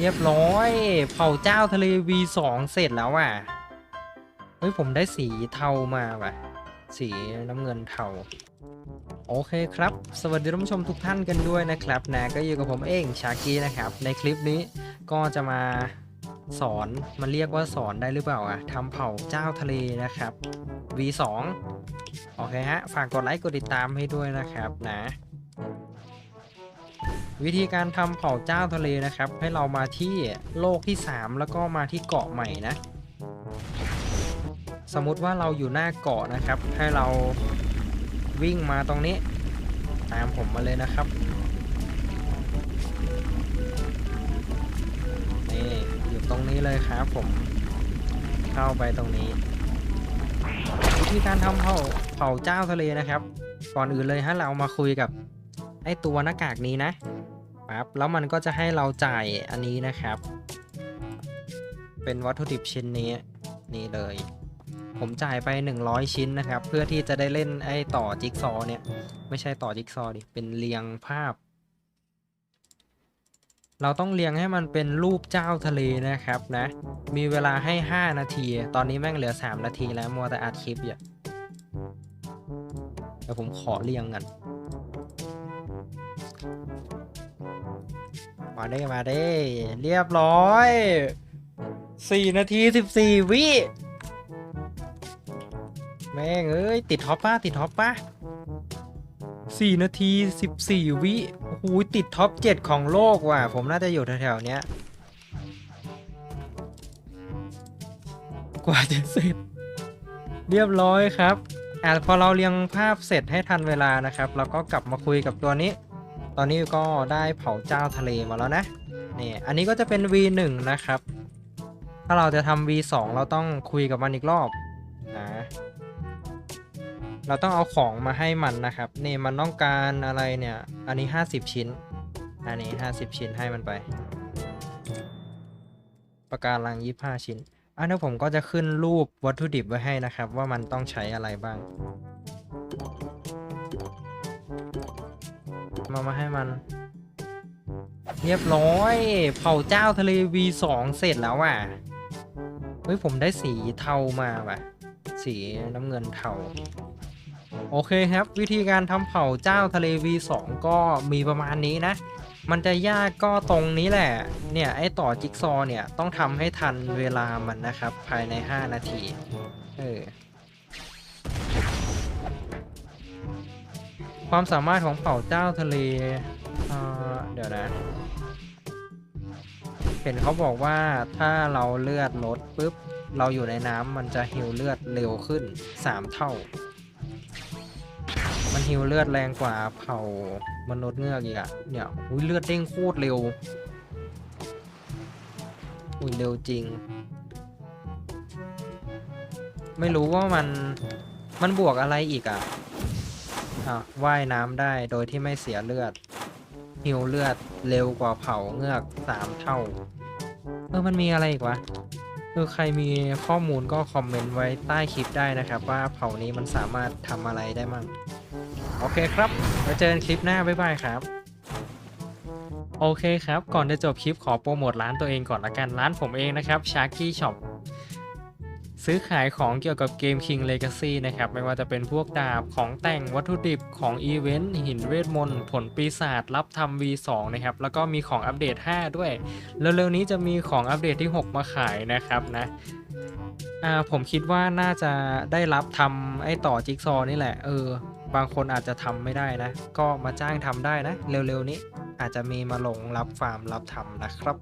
เรียบร้อย เผ่าเจ้าทะเล V2 เสร็จแล้วอะ เฮ้ย ผมได้สีเทามาว่ะ สีน้ำเงินเทา โอเคครับ สวัสดีท่านผู้ชมทุกท่านกันด้วยนะครับนะก็อยู่กับผมเองชากีนะครับ ในคลิปนี้ก็จะมาสอนมันเรียกว่าสอนได้หรือเปล่าอะทำเผ่าเจ้าทะเลนะครับ V2 โอเคฮะ ฝากกดไลค์กดติดตามให้ด้วยนะครับนะ วิธีการทำเผ่าเจ้าทะเลนะครับ ให้เรามาที่โลกที่ 3 แล้วก็มาที่เกาะใหม่นะ สมมุติว่าเราอยู่หน้าเกาะนะครับ ให้เราวิ่งมาตรงนี้ ตามผมมาเลยนะครับนี่อยู่ตรงนี้เลยครับผมเข้าไปตรงนี้ วิธีการทำเผ่าเผ่าเจ้าทะเลนะครับ ก่อนอื่นเลยฮะเรามาคุยกับไอตัวหน้ากากนี้นะ ปั๊บแล้วมันก็จะให้เราจ่ายอันนี้นะครับ เป็นวัตถุดิบชิ้นนี้นี่เลย ผมจ่ายไป 100 ชิ้นนะครับ เพื่อที่จะได้เล่นไอ้ต่อจิ๊กซอว์เนี่ย ไม่ใช่ต่อจิ๊กซอวดิเป็นเรียงภาพ เราต้องเรียงให้มันเป็นรูปเจ้าทะเลนะครับนะ มีเวลาให้ 5 นาที ตอนนี้แม่งเหลือ 3 นาทีแล้วมัวแต่อัดคลิปอยู่เดี๋ยวผมขอเรียงกัน มาได้มาได้ เรียบร้อย4นาที14วิแม่งเอ้ย ติดท็อปป้าติดท็อปป้าสี่นาทีสิบสี่วิโอ้โหติดท็อปเจ็ดของโลกว่ะ ผมน่าจะอยู่แถวๆเนี้ย กว่าจะเสร็จ เรียบร้อยครับอะพอเราเรียงภาพเสร็จให้ทันเวลานะครับ เราก็กลับมาคุยกับตัวนี้ ตอนนี้ก็ได้เผาเจ้าทะเลมาแล้วนะนี่อันนี้ก็จะเป็น V1 นะครับ ถ้าเราจะทำ V2 เราต้องคุยกับมันอีกรอบนะเราต้องเอาของมาให้มันนะครับนี่มันต้องการอะไรเนี่ยอันนี้ 50 ชิ้น อันนี้ 50 ชิ้นให้มันไป ประการลัง25 ชิ้นอันนี้ผมก็จะขึ้นรูปวัตถุดิบไว้ให้นะครับ ว่ามันต้องใช้อะไรบ้าง มามาให้มัน เรียบร้อย เผาเจ้าทะเล V2 เสร็จแล้วอะ เฮ้ยผมได้สีเทามาว่ะ สีน้ำเงินเทา โอเคครับ วิธีการทำเผาเจ้าทะเล V2 ก็มีประมาณนี้นะ มันจะยากก็ตรงนี้แหละ เนี่ยไอ้ต่อจิ๊กซอว์เนี่ยต้องทำให้ทันเวลามันนะครับ ภายใน 5 นาที เออ ความสามารถของเผ่าเจ้าทะเลเเดี๋ยวนะ เห็นเขาบอกว่าถ้าเราเลือดลดปุ๊บ เราอยู่ในน้ำมันจะฮิวเลือดเร็วขึ้น 3 เท่า มันฮิวเลือดแรงกว่าเผ่ามนุษย์เงือกอีกอะเนี่ยอุ้ยเลือดเด้งโคตรเร็ว อุ้ยเร็วจริง ไม่รู้ว่ามันมันบวกอะไรอีกอะ อะว่ายน้ำได้โดยที่ไม่เสียเลือดฮิวเลือดเร็วกว่าเผาเงือกสามเท่า เออมันมีอะไรอีกวะเออใครมีข้อมูลก็คอมเมนต์ไว้ใต้คลิปได้นะครับ ว่าเผานี้มันสามารถทำอะไรได้มั่งโอเคครับไว้เจอกันคลิปหน้าบ๊ายบายครับโอเคครับ ก่อนจะจบคลิปขอโปรโมทร้านตัวเองก่อนละกัน ร้านผมเองนะครับ Sharky Shop ซื้อขายของเกี่ยวกับเกม King Legacy นะครับ ไม่ว่าจะเป็นพวกดาบของแต่งวัตถุดิบของอีเวนต์หินเวทมนต์ผลปีศาจรับทำ V2 นะครับ แล้วก็มีของอัปเดต 5 ด้วย เร็วๆนี้จะมีของอัปเดตที่ 6 มาขายนะครับนะอ่าผมคิดว่าน่าจะได้รับทำไอ้ต่อจิ๊กซอว์นี่แหละ เออ บางคนอาจจะทำไม่ได้นะ ก็มาจ้างทำได้นะ เร็วๆนี้อาจจะมีมาลงรับฟาร์มรับทำนะครับ